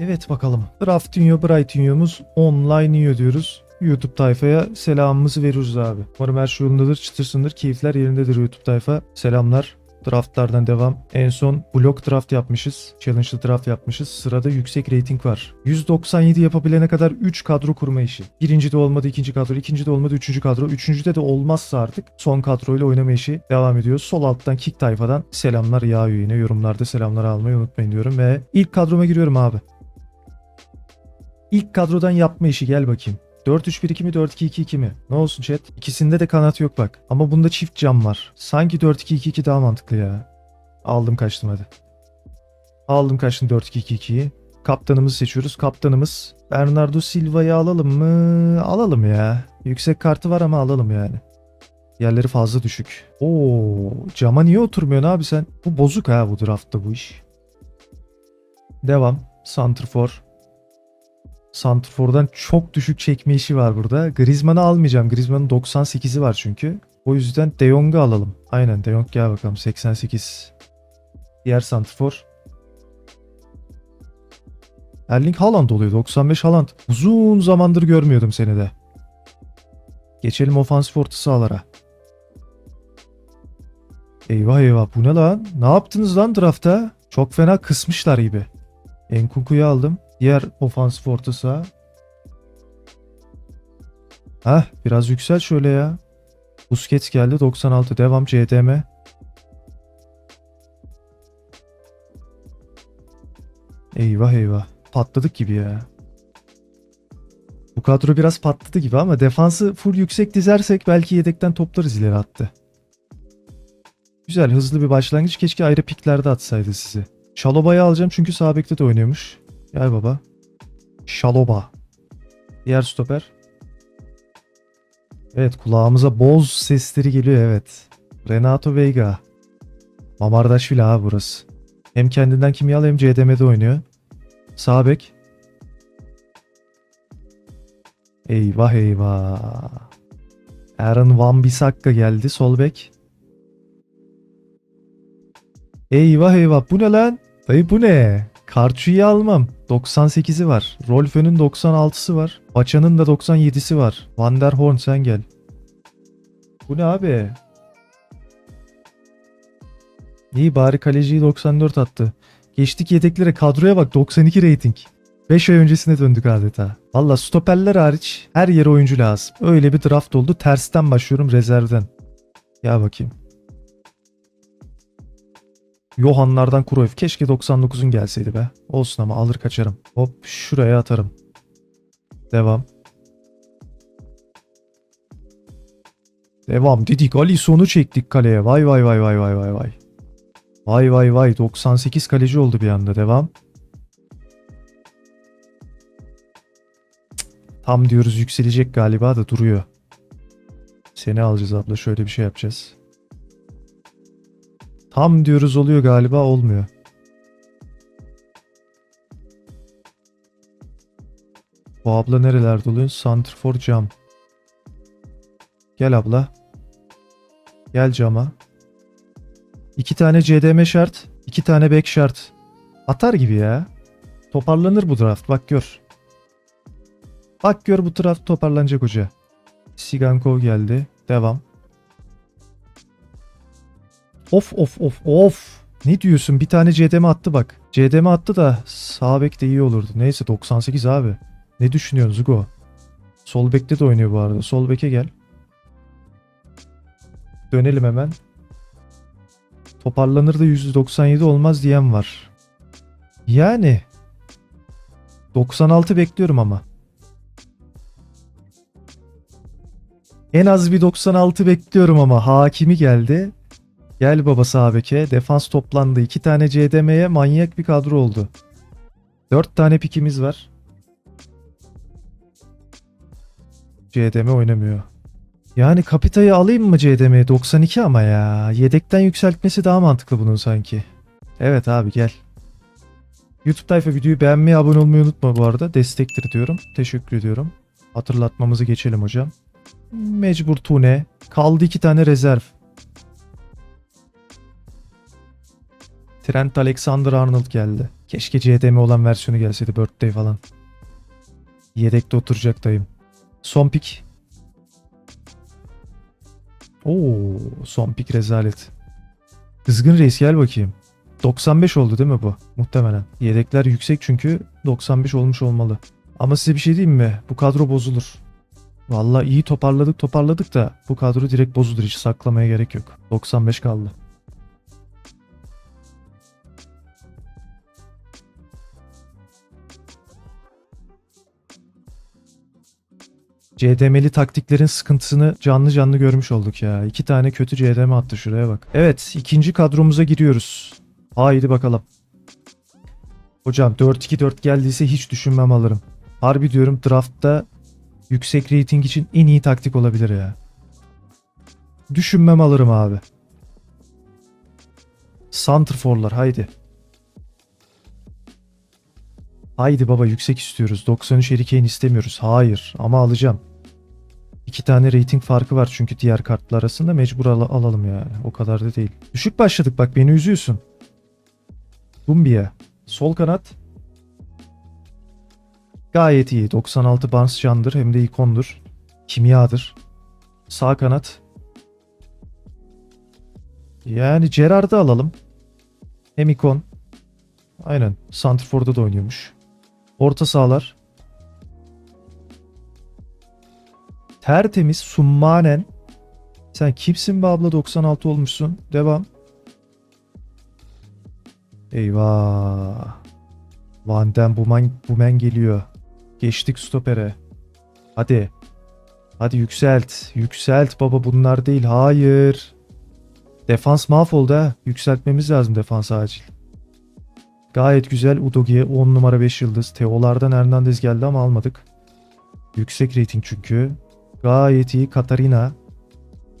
Evet bakalım. Draftinho Brightinho'muz online diyoruz. YouTube tayfaya selamımızı veriyoruz abi. Umarım her şey yolundadır, çıtırsındır, keyifler yerindedir YouTube tayfa. Selamlar. Draftlardan devam. En son blok draft yapmışız. Challenge'lı draft yapmışız. Sırada yüksek rating var. 197 yapabilene kadar 3 kadro kurma işi. Birinci de olmadı ikinci kadro, ikinci de olmadı üçüncü kadro, üçüncüde de olmazsa artık son kadroyla oynama işi devam ediyor. Sol alttan kick tayfadan selamlar yağıyor yine. Yorumlarda selamlar almayı unutmayın diyorum ve ilk kadroma giriyorum abi. İlk kadrodan yapma işi gel bakayım. 4-3-1-2 mi 4-2-2-2 mi? Ne olsun chat? İkisinde de kanat yok bak. Ama bunda çift cam var. Sanki 4-2-2-2 daha mantıklı ya. Aldım kaçtım hadi. Aldım kaçtım 4-2-2-2'yi. Kaptanımızı seçiyoruz. Kaptanımız Bernardo Silva'yı alalım mı? Alalım ya. Yüksek kartı var ama alalım yani. Yerleri fazla düşük. Oo, cama niye oturmuyorsun abi sen? Bu bozuk ha bu draftta bu iş. Devam. Santrfor. Santrfor'dan çok düşük çekme işi var burada. Griezmann'ı almayacağım. Griezmann'ın 98'i var çünkü. O yüzden De Jong'u alalım. Aynen De Jong gel bakalım 88. Diğer Santrfor. Erling Haaland oluyor 95 Haaland. Uzun zamandır görmüyordum seni de. Geçelim ofansif orta sahalara. Eyvah eyvah bu ne lan? Ne yaptınız lan draftta? Çok fena kısmışlar gibi. Enkunku'yu aldım. Diğer ofansif orta saha. Heh biraz yüksel şöyle ya. Busquets geldi 96 devam CDM. Eyvah eyvah. Patladık gibi ya. Bu kadro biraz patladı gibi ama defansı full yüksek dizersek belki yedekten toplarız ileri attı. Güzel hızlı bir başlangıç. Keşke ayrı piklerde atsaydı sizi. Şaloba'yı alacağım çünkü sağ bekte de oynuyormuş. Gel baba. Şaloba. Diğer stoper. Evet kulağımıza boz sesleri geliyor evet. Renato Veiga. Mamardaşvili abi burası. Hem kendinden kimyalı hem CDM'de oynuyor. Sağ bek. Eyvah eyvah. Aaron Van Bissaka geldi sol bek. Eyvah eyvah bu ne lan? Dayı bu ne? Karçu'yu almam. 98'i var. Rolfö'nün 96'sı var. Paça'nın da 97'si var. Van der Horn sen gel. Bu ne abi? İyi bari kaleciyi 94 attı. Geçtik yedeklere kadroya bak 92 rating. 5 ay öncesine döndük adeta. Valla stoperler hariç her yere oyuncu lazım. Öyle bir draft oldu. Tersten başlıyorum rezervden. Ya bakayım. Johannlardan Cruyff. Keşke 99'un gelseydi be. Olsun ama alır kaçarım. Hop şuraya atarım. Devam. Devam dedik. Alisson'u çektik kaleye. Vay vay vay vay vay vay vay. Vay vay vay. 98 kaleci oldu bir anda. Devam. Tam diyoruz yükselecek galiba da duruyor. Seni alacağız abla. Şöyle bir şey yapacağız. Tam diyoruz oluyor galiba olmuyor. Bu abla nerelerde oluyor? Santrfor cam. Gel abla. Gel cama. İki tane CDM şart. iki tane back şart. Atar gibi ya. Toparlanır bu draft bak gör. Bak gör bu draft toparlanacak hoca. Sigankov geldi. Devam. Of of of of. Ne diyorsun? Bir tane CDM attı bak. CDM attı da sağ bek de iyi olurdu. Neyse 98 abi. Ne düşünüyorsun Zugo? Sol bekte de oynuyor bu arada. Sol beke gel. Dönelim hemen. Toparlanır da 197 olmaz diyen var. Yani 96 bekliyorum ama. En az bir 96 bekliyorum ama hakimi geldi. Gel baba sağ beke. Defans toplandı. 2 tane CDM'ye manyak bir kadro oldu. 4 tane pikimiz var. CDM oynamıyor. Yani Kapita'yı alayım mı CDM'ye? 92 ama ya. Yedekten yükseltmesi daha mantıklı bunun sanki. Evet abi gel. YouTube tayfa videoyu beğenmeyi, abone olmayı unutma bu arada. Destektir diyorum. Teşekkür ediyorum. Hatırlatmamızı geçelim hocam. Mecbur Tune. Kaldı iki tane rezerv. Trent Alexander-Arnold geldi. Keşke CDM olan versiyonu gelseydi birthday falan. Yedekte oturacak dayım. Son pik. Oo, son pik rezalet. Kızgın reis gel bakayım. 95 oldu değil mi bu? Muhtemelen. Yedekler yüksek çünkü 95 olmuş olmalı. Ama size bir şey diyeyim mi? Bu kadro bozulur. Vallahi iyi toparladık toparladık da bu kadro direkt bozulur hiç saklamaya gerek yok. 95 kaldı. CDM'li taktiklerin sıkıntısını canlı canlı görmüş olduk ya. İki tane kötü CDM attı şuraya bak. Evet ikinci kadromuza giriyoruz. Haydi bakalım. Hocam 4-2-4 geldiyse hiç düşünmem alırım. Harbi diyorum draftta yüksek rating için en iyi taktik olabilir ya. Düşünmem alırım abi. Santrforlar haydi. Haydi baba yüksek istiyoruz. 93 Harry Kane istemiyoruz. Hayır ama alacağım. İki tane rating farkı var çünkü diğer kartlar arasında mecbur al- alalım yani. O kadar da değil. Düşük başladık bak beni üzüyorsun. Bumbia. Sol kanat. Gayet iyi. 96 Barnes candır hem de ikondur. Kimyadır. Sağ kanat. Yani Gerard'ı alalım. Hem ikon. Aynen. Santrfor'da da oynuyormuş. Orta sahalar. Tertemiz. Summanen. Sen kimsin be abla 96 olmuşsun. Devam. Eyvah. Van den Buman, Bumen geliyor. Geçtik stopere. Hadi. Hadi yükselt. Yükselt baba bunlar değil. Hayır. Defans mahvoldu ha. Yükseltmemiz lazım defans acil. Gayet güzel Udogi 10 numara 5 yıldız. Teolardan Hernandez geldi ama almadık. Yüksek rating çünkü. Gayet iyi Katarina.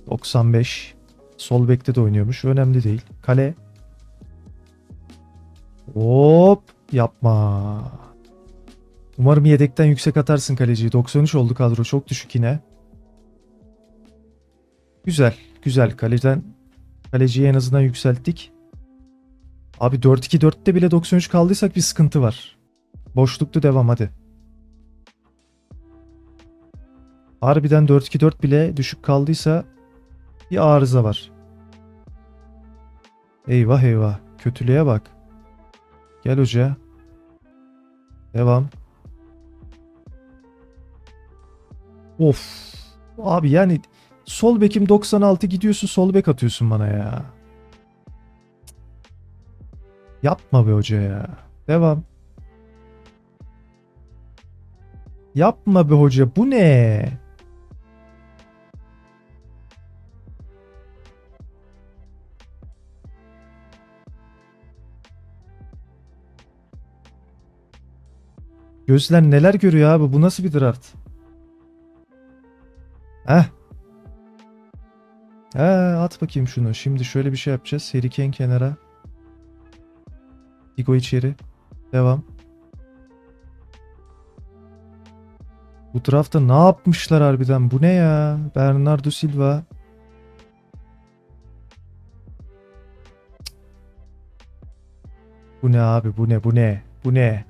95. Sol bekte de oynuyormuş. Önemli değil. Kale. Hop. Yapma. Umarım yedekten yüksek atarsın kaleciyi. 93 oldu kadro. Çok düşük yine. Güzel. Güzel. Kaleden kaleciyi en azından yükselttik. Abi 4-2-4'te bile 93 kaldıysak bir sıkıntı var. Boşluktu devam hadi. Harbiden 4-2-4 bile düşük kaldıysa bir arıza var. Eyvah eyvah. Kötülüğe bak. Gel hoca. Devam. Of. Abi yani sol bekim 96 gidiyorsun sol bek atıyorsun bana ya. Yapma be hoca ya. Devam. Yapma be hoca. Bu ne? Gözler neler görüyor abi? Bu nasıl bir draft? Heh. He, at bakayım şunu. Şimdi şöyle bir şey yapacağız. Harry kenara. Figo içeri. Devam. Bu tarafta ne yapmışlar harbiden? Bu ne ya? Bernardo Silva. Bu ne abi? Bu ne? Bu ne? Bu ne?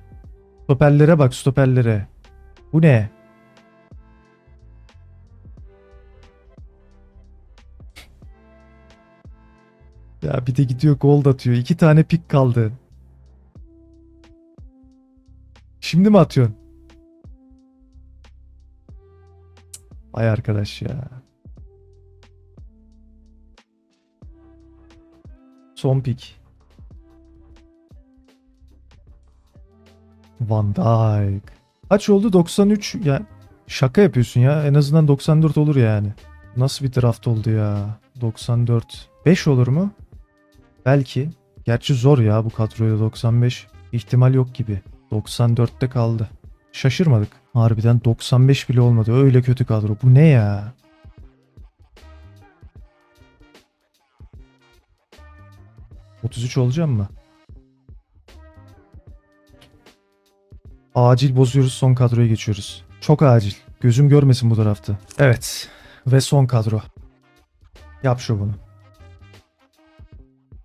Stoperlere bak stoperlere. Bu ne? Ya bir de gidiyor gol atıyor. İki tane pik kaldı. Şimdi mi atıyorsun? Ay arkadaş ya. Son pik. Van Dijk. Kaç oldu? 93. Ya şaka yapıyorsun ya. En azından 94 olur yani. Nasıl bir draft oldu ya? 94. 5 olur mu? Belki. Gerçi zor ya bu kadroyla 95. İhtimal yok gibi. 94'te kaldı. Şaşırmadık. Harbiden 95 bile olmadı. Öyle kötü kadro. Bu ne ya? ...33 olacağım mı? Acil bozuyoruz son kadroya geçiyoruz. Çok acil. Gözüm görmesin bu tarafta. Evet. Ve son kadro. Yap şovunu.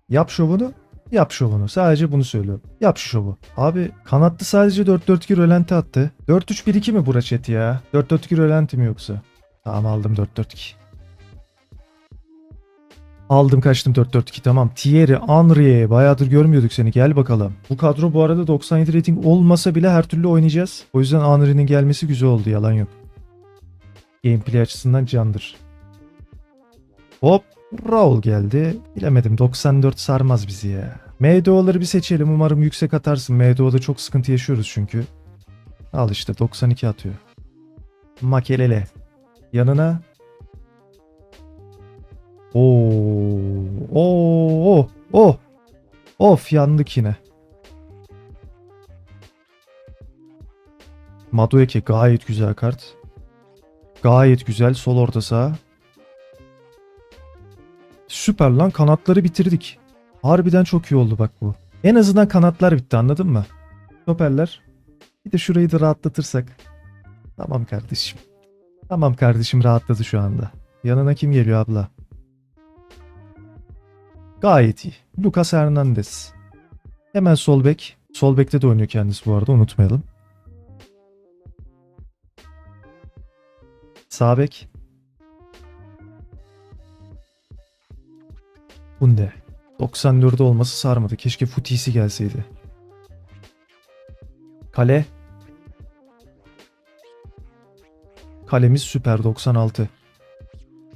Yap şovunu. Yap şovunu. Sadece bunu söylüyorum. Yap şu şovu. Abi kanatlı sadece 4-4-2 rölanti attı. 4-3-1-2 mi chat ya? 4-4-2 rölanti mi yoksa? Tamam aldım 4-4-2. Aldım kaçtım 4-4-2 tamam. Thierry, Henry bayağıdır görmüyorduk seni gel bakalım. Bu kadro bu arada 97 rating olmasa bile her türlü oynayacağız. O yüzden Henry'nin gelmesi güzel oldu yalan yok. Gameplay açısından candır. Hop Raul geldi. Bilemedim 94 sarmaz bizi ya. MDO'ları bir seçelim umarım yüksek atarsın. MDO'da çok sıkıntı yaşıyoruz çünkü. Al işte 92 atıyor. Makelele. Yanına Oo, oo, oh, oh. Of yandık yine. Madueke gayet güzel kart. Gayet güzel sol orta saha. Süper lan kanatları bitirdik. Harbiden çok iyi oldu bak bu. En azından kanatlar bitti anladın mı? Stoperler. Bir de şurayı da rahatlatırsak. Tamam kardeşim. Tamam kardeşim rahatladı şu anda. Yanına kim geliyor abla? Gayet iyi. Lucas Hernandez. Hemen sol bek. Sol bekte de oynuyor kendisi bu arada unutmayalım. Sağ bek. Bunde. 94'de olması sarmadı. Keşke Futisi gelseydi. Kale. Kalemiz süper 96.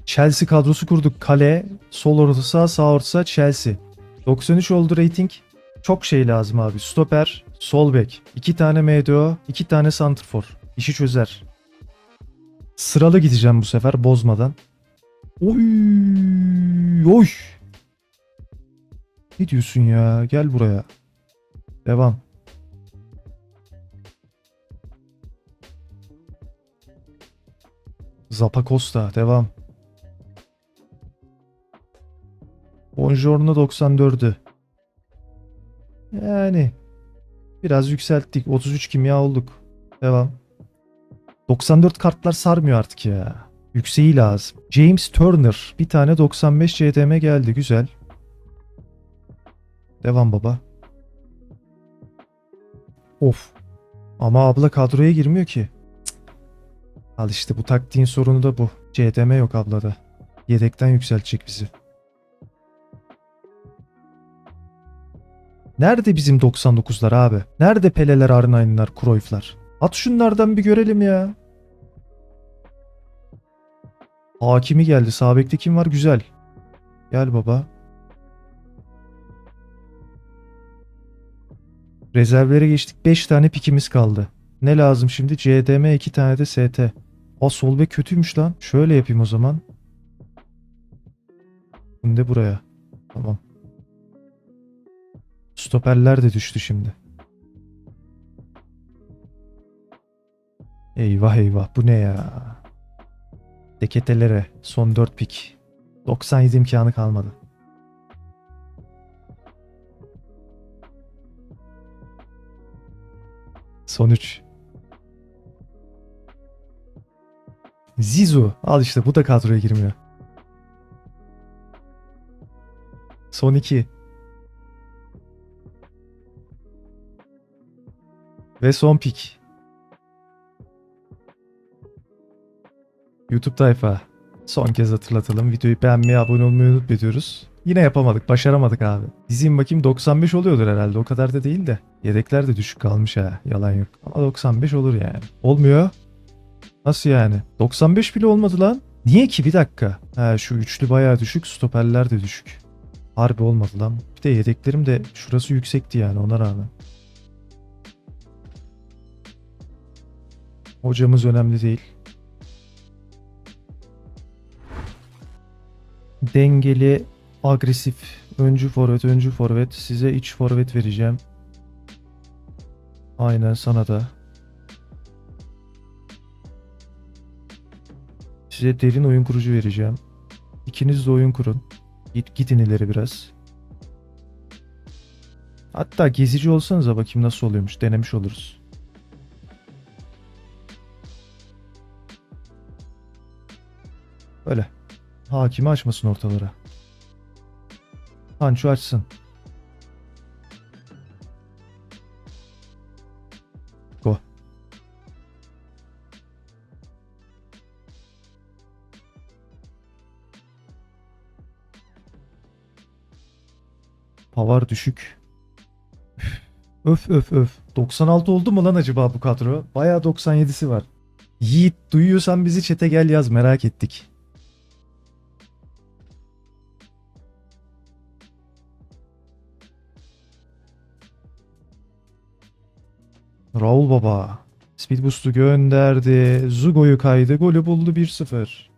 Chelsea kadrosu kurduk. Kale, sol orta saha, sağ orta saha Chelsea. 93 oldu rating. Çok şey lazım abi. Stoper, sol bek, 2 tane MDO, 2 tane santrfor. İşi çözer. Sıralı gideceğim bu sefer bozmadan. Oy! Oy! Ne diyorsun ya? Gel buraya. Devam. Zapacosta devam. Bonjourno 94'ü. Yani biraz yükselttik. 33 kimya olduk. Devam. 94 kartlar sarmıyor artık ya. Yükseği lazım. James Turner. Bir tane 95 CDM geldi. Güzel. Devam baba. Of. Ama abla kadroya girmiyor ki. Cık. Al işte bu taktiğin sorunu da bu. CDM yok ablada. Yedekten yükseltecek bizi. Nerede bizim 99'lar abi? Nerede Peleler, Arnain'lar, Cruyff'lar? At şunlardan bir görelim ya. Hakimi geldi. Sağ bekte kim var? Güzel. Gel baba. Rezervlere geçtik. 5 tane pikimiz kaldı. Ne lazım şimdi? CDM 2 tane de ST. Aa sol bek kötüymüş lan. Şöyle yapayım o zaman. Bunu da buraya. Tamam. Stoperler de düştü şimdi. Eyvah eyvah bu ne ya? Deketelere son 4 pik. 97 imkanı kalmadı. Son 3. Zizu. Al işte bu da kadroya girmiyor. Son 2. Ve son pik. YouTube tayfa. Son kez hatırlatalım. Videoyu beğenmeyi, abone olmayı unutmuyoruz. Yine yapamadık, başaramadık abi. Dizeyim bakayım 95 oluyordur herhalde. O kadar da değil de. Yedekler de düşük kalmış ha. Yalan yok. Ama 95 olur yani. Olmuyor. Nasıl yani? 95 bile olmadı lan. Niye ki? Bir dakika. Ha şu üçlü bayağı düşük. Stoperler de düşük. Harbi olmadı lan. Bir de yedeklerim de şurası yüksekti yani ona rağmen. Hocamız önemli değil. Dengeli, agresif, öncü forvet, öncü forvet. Size iç forvet vereceğim. Aynen sana da. Size derin oyun kurucu vereceğim. İkiniz de oyun kurun. Git, gidin ileri biraz. Hatta gezici olsanıza bakayım nasıl oluyormuş. Denemiş oluruz. Öyle. Hakimi açmasın ortalara. Pancho açsın. Go. Pavar düşük. Öf öf öf. 96 oldu mu lan acaba bu kadro? Baya 97'si var. Yiğit duyuyorsan bizi çete gel yaz merak ettik. Raul Baba. Speed Boost'u gönderdi. Zugo'yu kaydı. Golü buldu 1-0.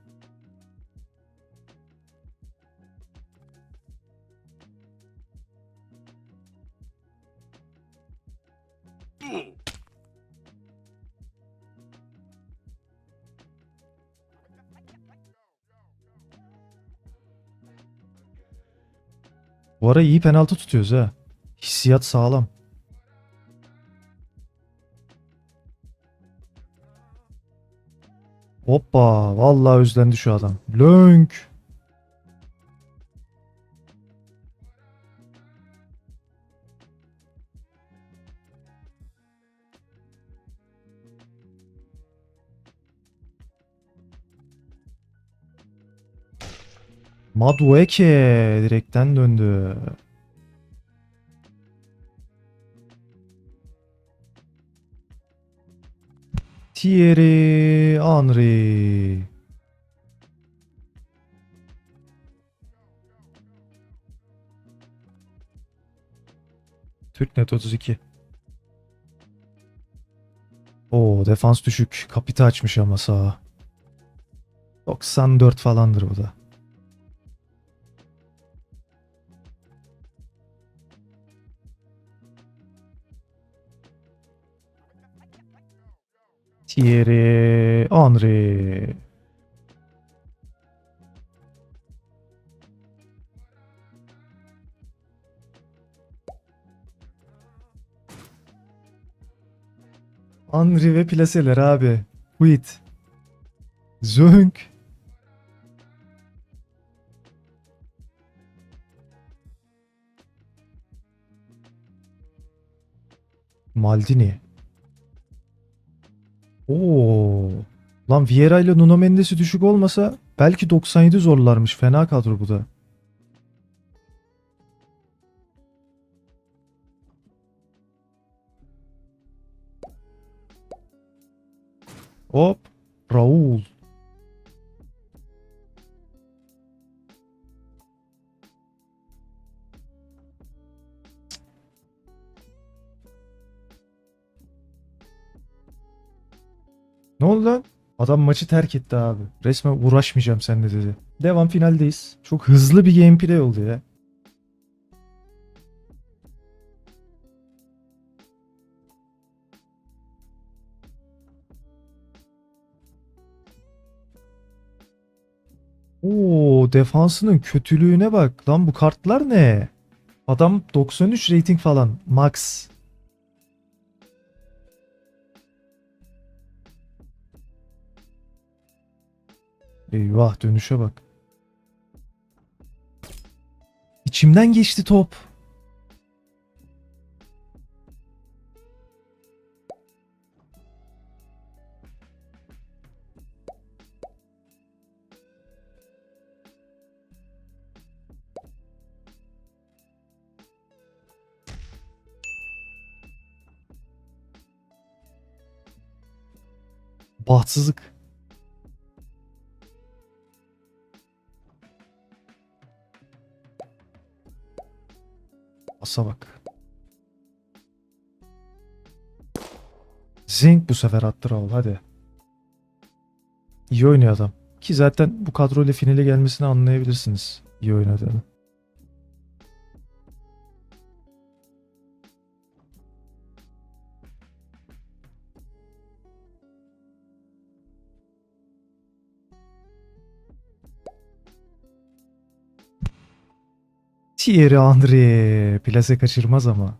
Bu ara iyi penaltı tutuyoruz ha. Hissiyat sağlam. Hoppa. Vallahi özlendi şu adam. Lönk. Madueke direkten döndü. Thierry Henry. Türknet 32. Oo defans düşük. Kapita açmış ama sağa. 94 falandır bu da. Thierry Henry. Henry ve plaseler abi. Quit. Zönk. Maldini. Oo. Lan Vieira ile Nuno Mendes'i düşük olmasa belki 97 zorlarmış. Fena kadro bu da. Hop. Raul. Ne oldu lan? Adam maçı terk etti abi. Resmen uğraşmayacağım seninle dedi. Devam finaldeyiz. Çok hızlı bir gameplay oldu ya. Oo defansının kötülüğüne bak. Lan bu kartlar ne? Adam 93 rating falan. Max. Eyvah dönüşe bak. İçimden geçti top. Bahtsızlık. Asa bak. Zink bu sefer attı Raul hadi. İyi oynuyor adam. Ki zaten bu kadroyla finale gelmesini anlayabilirsiniz. İyi oynadığını. Thierry Henry plase kaçırmaz ama.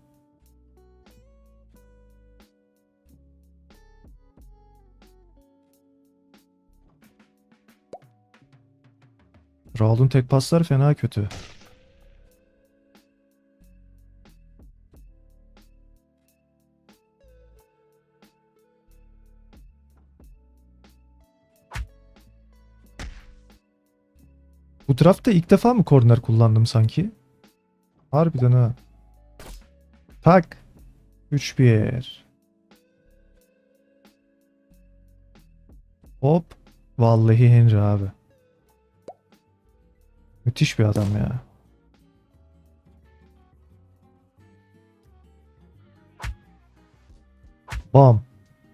Raul'un tek pasları fena kötü. Bu draftta ilk defa mı korner kullandım sanki? Harbiden ha. Tak. 3-1. Hop. Vallahi Henry abi. Müthiş bir adam ya. Bam.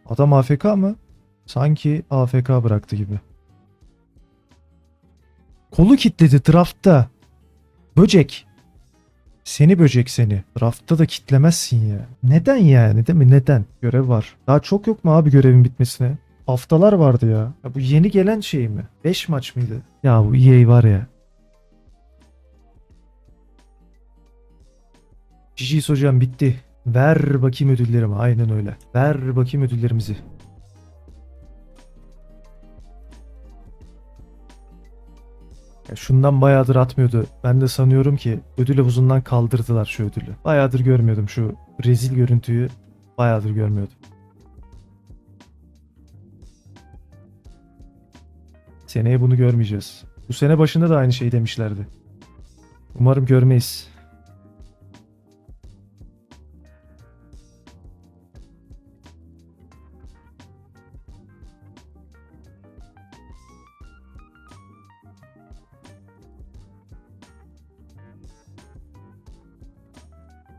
Adam AFK mı? Sanki AFK bıraktı gibi. Kolu kitledi draftta. Böcek. Seni böcek seni. Draftta da kitlemezsin ya. Neden yani değil mi? Neden? Görev var. Daha çok yok mu abi görevin bitmesine? Haftalar vardı ya. ya bu yeni gelen şey mi? 5 maç mıydı? Ya bu EA var ya. GG's hocam bitti. Ver bakayım ödüllerimi. Aynen öyle. Ver bakayım ödüllerimizi. Ya şundan bayağıdır atmıyordu. Ben de sanıyorum ki ödül havuzundan kaldırdılar şu ödülü. Bayağıdır görmüyordum şu rezil görüntüyü. Bayağıdır görmüyordum. Seneye bunu görmeyeceğiz. Bu sene başında da aynı şey demişlerdi. Umarım görmeyiz.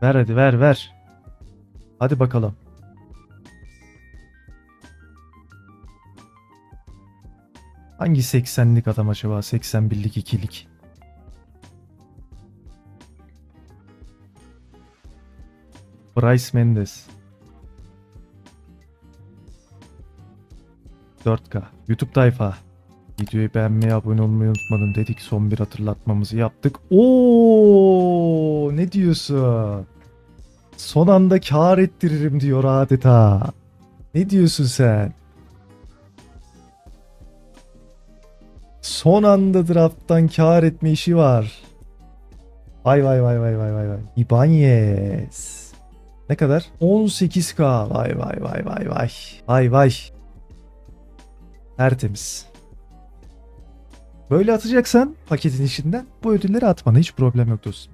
Ver hadi ver ver. Hadi bakalım. Hangi 80'lik adam acaba? 81'lik ikilik. Bryce Mendes. 4K. YouTube tayfa. Videoyu beğenmeyi, abone olmayı unutmadın dedik. Son bir hatırlatmamızı yaptık. Oo, ne diyorsun? Son anda kar ettiririm diyor adeta. Ne diyorsun sen? Son anda drafttan kar etme işi var. Vay vay vay vay vay vay vay. Ibanez. Ne kadar? 18k. Vay vay vay vay vay. Vay vay. Tertemiz. Böyle atacaksan paketin içinden bu ödülleri atmana hiç problem yok dostum.